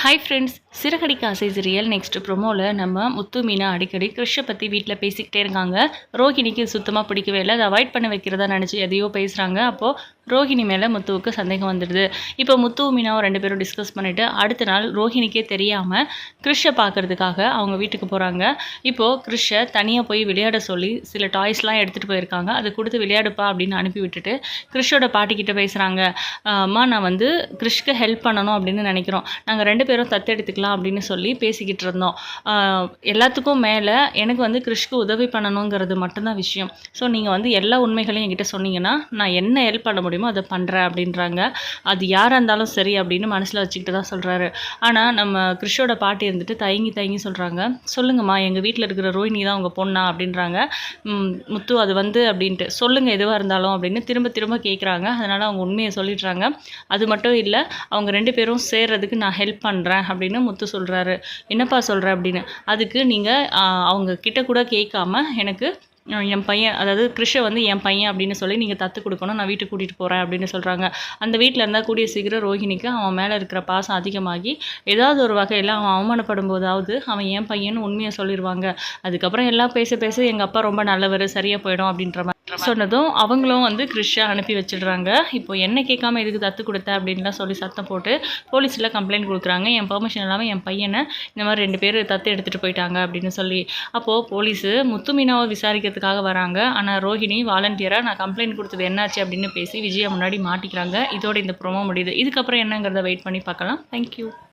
Hi friends Siragadikka ஆசை real next ப்ரோமோவில் நம்ம முத்து மீனா அடிக்கடி கிருஷை பற்றி வீட்டில் பேசிக்கிட்டே இருக்காங்க. ரோஹிணிக்கு சுத்தமாக பிடிக்கவே இல்லை. அதை அவாய்ட் பண்ண வைக்கிறதா நினச்சி எதையோ பேசுகிறாங்க அப்போது ரோஹிணி மேலே முத்துவுக்கு சந்தேகம் வந்துடுது. இப்போ முத்து மீனாவும் ரெண்டு பேரும் டிஸ்கஸ் பண்ணிவிட்டு அடுத்த நாள் ரோஹிணிக்கே தெரியாமல் கிறிஷை பார்க்கறதுக்காக அவங்க வீட்டுக்கு போகிறாங்க இப்போது கிறிஷை தனியாக போய் விளையாட சொல்லி சில டாய்ஸ்லாம் எடுத்துகிட்டு போயிருக்காங்க. அதை கொடுத்து விளையாடுப்பா அப்படின்னு அனுப்பி விட்டுட்டு கிறிஷோட பாட்டிக்கிட்ட பேசுகிறாங்க அம்மா நான் வந்து கிறிஷ்க்கு ஹெல்ப் பண்ணணும் அப்படின்னு நினைக்கிறோம். நாங்கள் ரெண்டு பேரும் தத்தெடுத்துக்கலாம் அப்படின்னு சொல்லி பேசிக்கிட்டு இருந்தோம். எல்லாத்துக்கும் மேலே எனக்கு வந்து கிறிஷ்க்கு உதவி பண்ணணுங்கிறது மட்டும்தான் விஷயம். ஸோ நீங்கள் வந்து எல்லா உண்மைகளையும் என்கிட்ட சொன்னீங்கன்னா நான் என்ன ஹெல்ப் பண்ண முடியும் அதை பண்ணுறேன் அப்படின்றாங்க. அது யாராக இருந்தாலும் சரி அப்படின்னு மனசில் வச்சுக்கிட்டு தான் சொல்கிறாரு ஆனால் நம்ம கிறிஷோட பாட்டி இருந்துட்டு தயங்கி தயங்கி சொல்கிறாங்க சொல்லுங்கம்மா எங்கள் வீட்டில் இருக்கிற ரோஹினி தான் உங்கள் பொண்ணா அப்படின்றாங்க. முத்து அது வந்து அப்படின்ட்டு. சொல்லுங்கள் எதுவாக இருந்தாலும் அப்படின்னு திரும்ப திரும்ப கேட்குறாங்க அதனால் அவங்க உண்மையை சொல்லிடுறாங்க. அது மட்டும் இல்லை அவங்க ரெண்டு பேரும் சேர்றதுக்கு நான் ஹெல்ப் பண்ணுறேன் அப்படின்னு முத்து சொல்கிறாரு என்னப்பா சொல்கிறேன் அப்படின்னு. அதுக்கு நீங்கள் அவங்க கிட்ட கூட கேட்காம எனக்கு என் பையன் அதாவது கிருஷை வந்து என் பையன் அப்படின்னு சொல்லி நீங்கள் தத்து கொடுக்கணும் நான் வீட்டுக்கு கூட்டிகிட்டு போகிறேன் அப்படின்னு சொல்கிறாங்க அந்த வீட்டில் இருந்தால் கூடிய சீக்கிரம் ரோஹிணிக்கு அவன் மேலே இருக்கிற பாசம் அதிகமாகி ஏதாவது ஒரு வகையில் அவன் அவமானப்படும் போதாவது அவன் என் பையன்னு உண்மையை சொல்லிடுவாங்க அதுக்கப்புறம் எல்லாம் பேச பேச எங்கள் அப்பா ரொம்ப நல்லவர் சரியாக போயிடும் அப்படின்ற மாதிரி சொன்னதும் அவங்களும் வந்து கிறிஷா அனுப்பி வச்சிடுறாங்க. இப்போ என்ன கேட்காம எதுக்கு தத்து கொடுத்த அப்படின்லாம் சொல்லி சத்தம் போட்டு போலீஸில் கம்ப்ளைண்ட் கொடுக்குறாங்க. என் பெர்மிஷன் இல்லாமல் என் பையனை இந்த மாதிரி ரெண்டு பேர் தத்து எடுத்துகிட்டு போயிட்டாங்க அப்படின்னு சொல்லி. அப்போது போலீஸு முத்து மீனாவை விசாரிக்கிறதுக்காக வராங்க. ஆனால் ரோஹிணி வாலண்டியராக நான் கம்ப்ளைண்ட் கொடுத்தது என்னாச்சு அப்படின்னு பேசி விஜயா முன்னாடி மாட்டிக்கிறாங்க. இதோட இந்த ப்ரோமோ முடியுது. இதுக்கப்புறம் என்னங்கிறத வெயிட் பண்ணி பார்க்கலாம். தேங்க்யூ